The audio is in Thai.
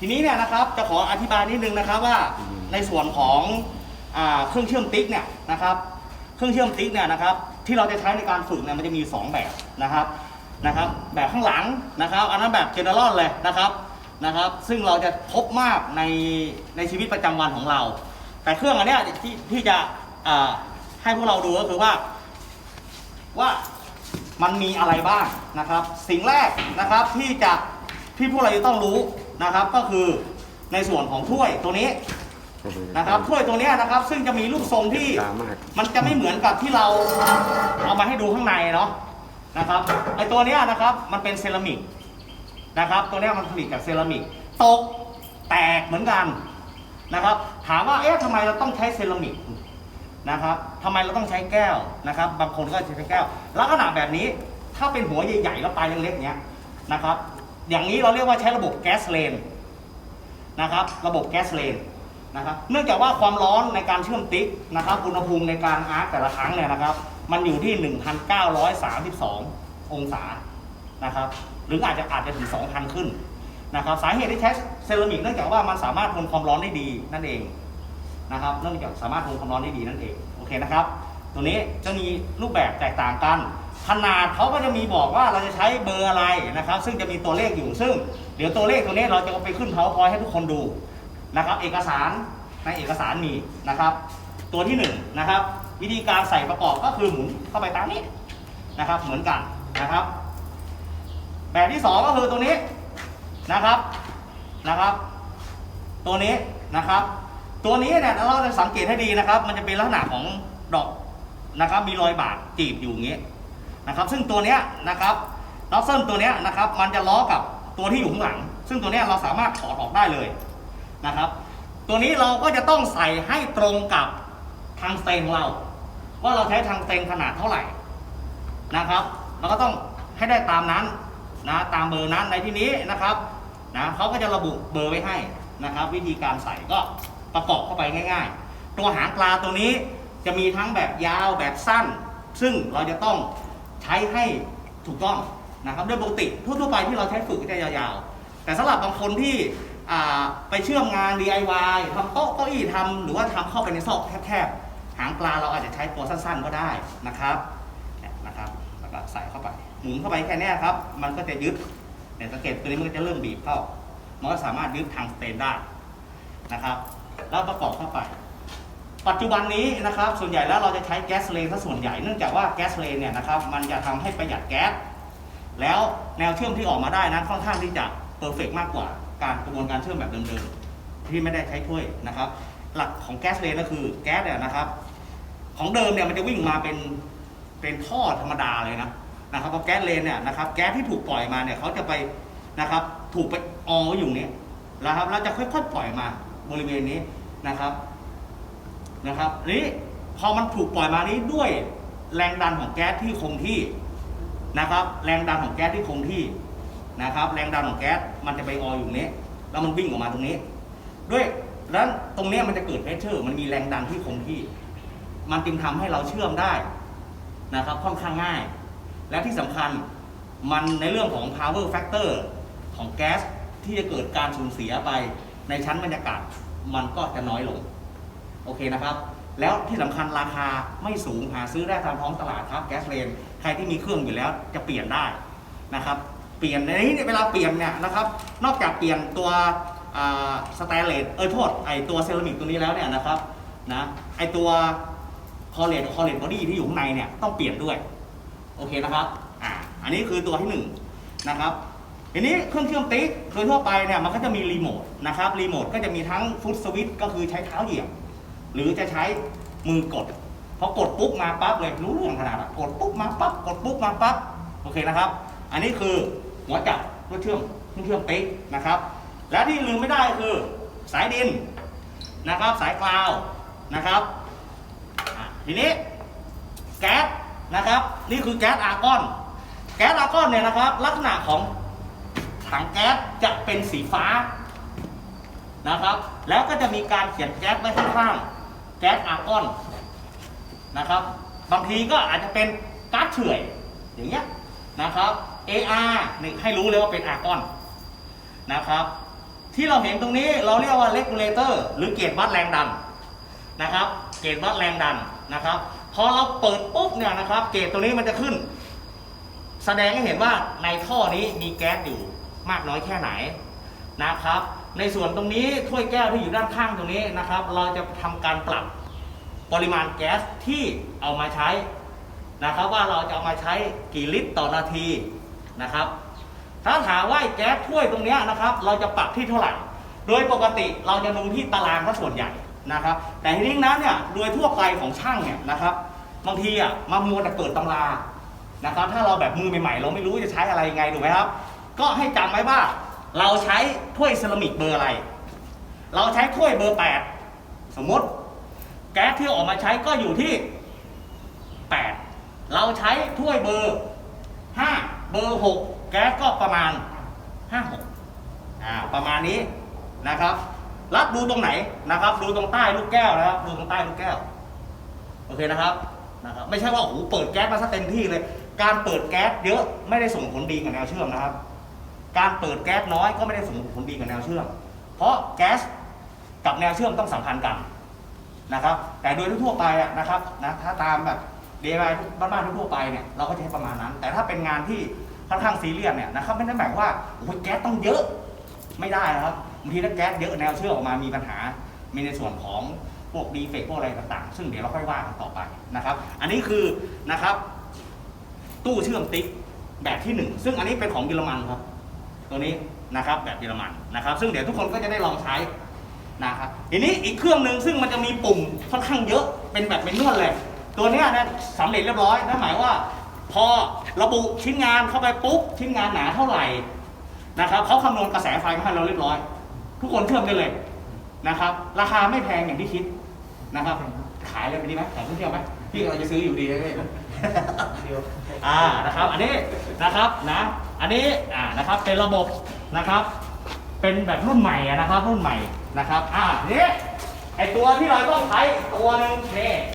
ทีนี้เนี่ยนะครับจะขออธิบายนิดนึงนะครับว่าในส่วนของอาเครื่องเชื่อมติ๊กเนี่ยนะครับ เครื่องเชื่อมติ๊กเนี่ยนะครับ ที่เราจะใช้ในการฝึกเนี่ยมันจะมี 2 แบบนะครับนะครับ แบบข้างหลังนะครับ อันนั้นแบบเจเนอเรลเลยนะครับนะครับ ซึ่งเราจะพบมากในในชีวิตประจำวันของเรา แต่เครื่องอันเนี้ยที่ที่จะอ่าให้พวกเราดูก็คือว่าว่ามันมีอะไรบ้างนะครับ สิ่งแรกนะครับที่จะที่พวกเราจะต้องรู้ นะครับก็คือในส่วนของถ้วยตัวนี้นะครับถ้วยตัวเนี้ยนะครับ ซึ่งจะมีรูปทรงที่ตามากมันจะไม่เหมือนกับที่เราเอามาให้ดูข้างในเนาะนะครับไอตัวเนี้ยนะครับมันเป็นเซรามิกนะครับ ตัวเนี้ยมันผลิตจากเซรามิกตกแตกเหมือนกันนะครับ ถามว่าเอ๊ะทำไมเราต้องใช้เซรามิกนะครับทำไมเราต้องใช้แก้วนะครับ บางคนก็ใช้แก้ว ลักษณะแบบนี้ถ้าเป็นหัวใหญ่ๆแล้วปลายเล็กๆเนี้ยนะครับ อย่างนี้เราเรียกว่าใช้ระบบแก๊สเลนนะครับ ระบบแก๊สเลนนะครับ เนื่องจากว่าความร้อนในการเชื่อมติ๊กนะครับ อุณหภูมิในการอาร์คแต่ละครั้งเนี่ยนะครับ มันอยู่ที่ 1,932 องศานะครับ หรืออาจจะอาจจะถึง 2,000 ขึ้นนะครับ สาเหตุที่ใช้เซรามิกเนื่องจากว่ามันสามารถทนความร้อนได้ดีนั่นเองนะครับ เนื่องจากสามารถทนความร้อนได้ดีนั่นเอง โอเคนะครับ ตัวนี้จะมีรูปแบบแตกต่างกัน ขนาดเขาก็จะมีบอกว่าเราจะใช้เบอร์อะไรนะครับ ซึ่งจะมีตัวเลขอยู่ซึ่ง เดี๋ยวตัวเลขตัวนี้เราจะเอาไปขึ้น powerpoint ให้ทุกคนดูนะครับ เอกสารในเอกสารมีนะครับ ตัวที่หนึ่งนะครับ วิธีการใส่ประกอบก็คือหมุนเข้าไปตามนี้นะครับ เหมือนกันนะครับ แบบที่สองก็คือตัวนี้นะครับนะครับ ตัวนี้นะครับ ตัวนี้เนี่ยเราจะสังเกตให้ดีนะครับ มันจะเป็นลักษณะของดอกนะครับ มีรอยบาดจีบอยู่อย่างนี้ นะครับ ซึ่งตัวเนี้ยนะครับน็อตเซิลตัวเนี้ยนะครับมันจะล้อกับตัวที่อยู่ข้างหลัง ซึ่งตัวเนี้ยเราสามารถถอดออกได้เลยนะครับ ตัวนี้เราก็จะต้องใส่ให้ตรงกับทางเตนของเรา ว่าเราใช้ทางสเตนขนาดเท่าไหร่นะครับเราก็ต้องให้ได้ตามนั้นนะตามเบอร์นั้นในที่นี้นะครับนะเขาก็จะระบุเบอร์ไว้ให้นะครับ วิธีการใส่ก็ประกอบเข้าไปง่าย ๆ ตัวหางปลาตัวนี้จะมีทั้งแบบยาวแบบสั้น ซึ่งเราจะต้อง ใช้ให้ถูกต้องนะครับโดยปกติทั่วๆไปที่เราใช้ฝึกก็จะยาวๆ แต่สำหรับบางคนที่ไปเชื่อมงาน DIY ทำโต๊ะเก้าอี้ทำหรือว่าทำเข้าไปในซอกแคบๆ หางปลาเราอาจจะใช้ตัวสั้นๆก็ได้นะครับนะครับแล้วก็ใส่เข้าไป หมุนเข้าไปแค่นี้ครับ มันก็จะยึดเนี่ยสังเกตตัวนี้มันก็จะเริ่มบีบเข้า มันก็สามารถยึดทางสเตนได้นะครับ แล้วประกอบเข้าไป ปัจจุบันนี้นะครับส่วนใหญ่แล้วเราจะใช้แก๊สเลนซะส่วนใหญ่เนื่องจากว่าแก๊สเลนเนี่ยนะครับมันจะทำให้ประหยัดแก๊สแล้วแนวเชื่อมที่ออกมาได้นั้นค่อนข้างที่จะเพอร์เฟกมากกว่าการกระบวนการเชื่อมแบบเดิมๆที่ไม่ได้ใช้ถ้วยนะครับ หลักของแก๊สเลนก็คือแก๊สเนี่ยนะครับ ของเดิมเนี่ยมันจะวิ่งมาเป็นเป็นท่อธรรมดาเลยนะนะครับพราะแก๊สเลนเนี่ยนะครับแก๊สที่ถูกปล่อยมาเนี่ยเขาจะไปนะครับถูกไปออไว้อยู่เนี่ยนะครับแล้วจะค่อยๆปล่อยมาบริเวณนี้นะครับ นะครับนี้พอมันถูกปล่อยมานี้ด้วยแรงดันของแก๊สที่คงที่นะครับ แรงดันของแก๊สที่คงที่นะครับ แรงดันของแก๊สมันจะไปอออยู่นี้ แล้วมันวิ่งออกมาตรงนี้ ด้วยแล้วตรงนี้มันจะเกิดเพชเชอร์ มันมีแรงดันที่คงที่ มันจึงทำให้เราเชื่อมได้นะครับ ค่อนข้างง่าย และที่สำคัญมันในเรื่องของ power factor ของแก๊สที่จะเกิดการสูญเสียไปในชั้นบรรยากาศมันก็จะน้อยลง โอเคนะครับ แล้วที่สำคัญราคาไม่สูงหาซื้อได้ตามท้องตลาดครับแก๊สเลนใครที่มีเครื่องอยู่แล้วจะเปลี่ยนได้นะครับ เปลี่ยนในนี้เนี่ยเวลาเปลี่ยนเนี่ยนะครับ นอกจากเปลี่ยนตัวสแตนเลสเออโทษไอตัวเซรามิกตัวนี้แล้วเนี่ยนะครับนะไอตัวคอเลตคอเลตบอดี้ที่อยู่ข้างในเนี่ยต้องเปลี่ยนด้วย โอเคนะครับอ่าอันนี้คือตัวที่หนึ่งนะครับทีนี้เครื่องเชื่อมติ๊กโดยทั่วไปเนี่ยมันก็จะมีรีโมทนะครับรีโมทก็จะมีทั้งฟุตสวิตช์ก็คือใช้เท้าเหยียบ หรือจะใช้มือกดพอกดปุ๊บมาปั๊บเลยรู้เรื่องขนาดกดปุ๊บมาปั๊บกดปุ๊บมาปั๊บโอเคนะครับ อันนี้คือหัวจับเพื่อเชื่อมเพื่อเชื่อมติ๊กนะครับ และที่ลืมไม่ได้คือสายดินนะครับ สายกลาวนะครับทีนี้แก๊สนะครับ นี่คือแก๊สอาร์กอน แก๊สอาร์กอนเนี่ยนะครับ ลักษณะของถังแก๊สจะเป็นสีฟ้านะครับ แล้วก็จะมีการเขียนแก๊สไว้ข้างๆ แก๊สอาร์กอนนะครับ บางทีก็อาจจะเป็นก๊าซเฉื่อยอย่างเงี้ยนะครับ AR นี่ให้รู้เลยว่าเป็นอาร์กอนนะครับ ที่เราเห็นตรงนี้เราเรียกว่าเลกูลเลเตอร์หรือเกจวัดแรงดันนะครับ เกจวัดแรงดันนะครับ พอเราเปิดปุ๊บเนี่ยนะครับ เกจตัวนี้มันจะขึ้น แสดงให้เห็นว่าในท่อนี้มีแก๊สอยู่มากน้อยแค่ไหนนะครับ ในส่วนตรงนี้ถ้วยแก้วที่อยู่ด้านข้างตรงนี้นะครับ เราจะทำการปรับปริมาณแก๊สที่เอามาใช้นะครับ ว่าเราจะเอามาใช้กี่ลิตรต่อนาทีนะครับ ถ้าถามว่าแก๊สถ้วยตรงนี้นะครับ เราจะปรับที่เท่าไหร่ โดยปกติเราจะดูที่ตารางถ้าส่วนใหญ่นะครับ แต่ทีนี้นั้นเนี่ยโดยทั่วไปของช่างเนี่ยนะครับ บางทีอะมามัวแต่เปิดตำรานะครับ ถ้าเราแบบมือใหม่ๆเราไม่รู้จะใช้อะไรยังไงถูกไหมครับ ก็ให้จำไว้ว่า เราใช้ถ้วยเซรามิกเบอร์อะไร เราใช้ถ้วยเบอร์ 8 สมมติ แก๊สที่ออกมาใช้ก็อยู่ที่ 8 เราใช้ถ้วยเบอร์ 5 เบอร์ 6 แก๊สก็ประมาณ 5 6อ่าประมาณนี้นะครับรัดดูตรงไหนนะครับ ดูตรงใต้ลูกแก้วนะครับ ดูตรงใต้ลูกแก้ว โอเคนะครับนะครับ ไม่ใช่ว่าโอ้โหเปิดแก๊สมาซะเต็มที่เลย การเปิดแก๊สเยอะไม่ได้ส่งผลดีกับแนวเชื่อมนะครับ การเปิดแก๊สน้อยก็ไม่ได้ส่งผลดีกับแนวเชื่อม เพราะแก๊สกับแนวเชื่อมต้องสัมพันธ์กันนะครับ แต่โดยทั่วไปนะครับนะถ้าตามแบบเดย์ไบ้านๆทั่วไปเนี่ยเราก็จะให้ประมาณนั้น แต่ถ้าเป็นงานที่ค่อนข้างซีเรียสเนี่ยนะครับไม่ได้หมายว่าโอ้ยแก๊สต้องเยอะไม่ได้นะครับบางทีถ้าแก๊สเยอะแนวเชื่อมออกมามีปัญหา มีในส่วนของพวกดีเฟกพวกอะไรต่างๆ ซึ่งเดี๋ยวเราค่อยว่ากันต่อไปนะครับ อันนี้คือนะครับ ตู้เชื่อมติ๊กแบบที่หนึ่งซึ่งอันนี้เป็นของเยอรมันครับ ตัวนี้นะครับแบบเยอรมันนะครับ ซึ่งเดี๋ยวทุกคนก็จะได้ลองใช้นะครับทีนี้อีกเครื่องหนึ่งซึ่งมันจะมีปุ่มค่อนข้างเยอะเป็นแบบเป็นนวดเลย ตัวเนี้ยนะสำเร็จเรียบร้อยนั่นหมายว่า พอระบุชิ้นงานเข้าไปปุ๊บชิ้นงานหนาเท่าไหร่นะครับเขาคำนวณกระแสไฟมาให้เราเรียบร้อย ทุกคนเชื่อมได้เลยนะครับ ราคาไม่แพงอย่างที่คิดนะครับขายเลยไปดีไหมขายเที่ยวไหม พี่เราจะซื้ออยู่ดีเลยพี่อ่านะครับ อันนี้นะครับนะอันนี้อ่านะครับเป็นระบบนะครับ เป็นแบบรุ่นใหม่อะนะครับ รุ่นใหม่นะครับ อ่านี่ไอตัวที่เราต้องใช้ตัวหนึ่งนี่